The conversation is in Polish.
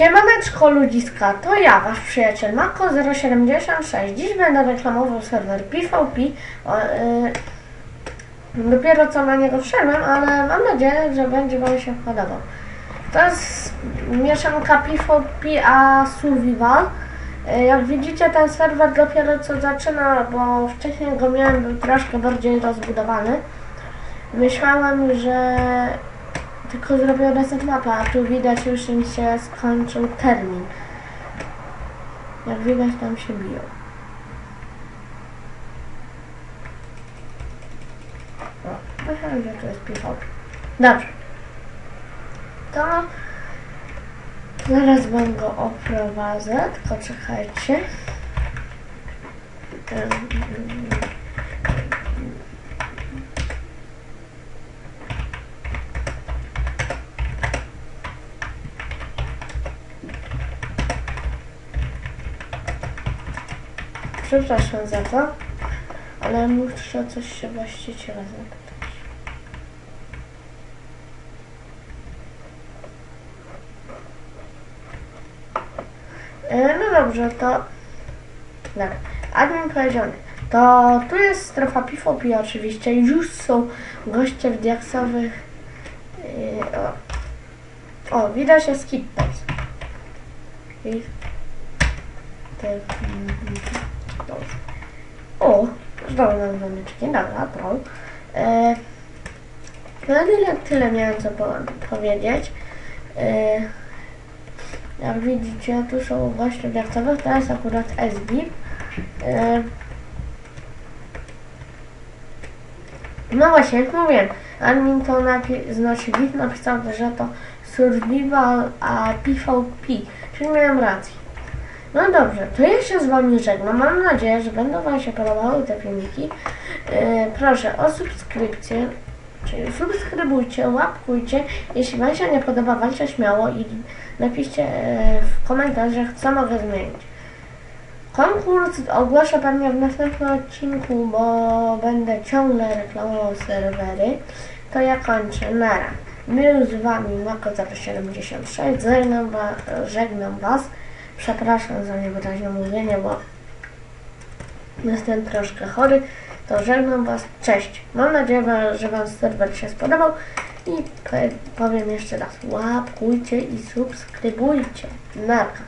Siemaneczko ludziska, to ja, wasz przyjaciel Mako076. Dziś będę reklamował serwer PvP. O, y, dopiero co na niego wszedłem, ale mam nadzieję, że będzie wam się podobał. To jest mieszanka PvP a Survival. Y, Jak widzicie, ten serwer dopiero co zaczyna, bo wcześniej go miałem, był troszkę bardziej rozbudowany. Myślałem, że tylko zrobię reset mapy, a tu widać już im się skończył termin. Jak widać tam się biją. O, myślałem, że to jest PvP. Dobrze. To zaraz wam go oprowadzę, tylko czekajcie. Em, Przepraszam za to, ale muszę coś się właściciela zapytać. E, No dobrze, to... Tak, admin powiedziony. To tu jest strefa PvP oczywiście. Już są goście w diaksowych... Yy, o. o, widać jest Skippox. I... Te... O, znowu nam zamyczki, dobra, troll. E, no tyle, tyle miałem co po, powiedzieć. E, jak widzicie, tu są diaksowych, to jest akurat SB. E, no właśnie, jak mówiłem, admin to znaczy Git napisał, że to survival a PvP, czyli miałem rację. No dobrze, to ja się z Wami żegnam. Mam nadzieję, że będą Wam się podobały te filmiki. E, proszę o subskrypcję, czyli subskrybujcie, łapkujcie. Jeśli Wam się nie podoba, walcie śmiało i napiszcie e, w komentarzach, co mogę zmienić. Konkurs ogłoszę pewnie w następnym odcinku, bo będę ciągle reklamował serwery. To ja kończę. Nara. Był z Wami Mako076. Żegnam, wa- żegnam Was. Przepraszam za niewyraźne mówienie, bo jestem troszkę chory. To żegnam Was. Cześć. Mam nadzieję, że Wam serwer się spodobał. I powiem jeszcze raz. Łapkujcie i subskrybujcie. Narka.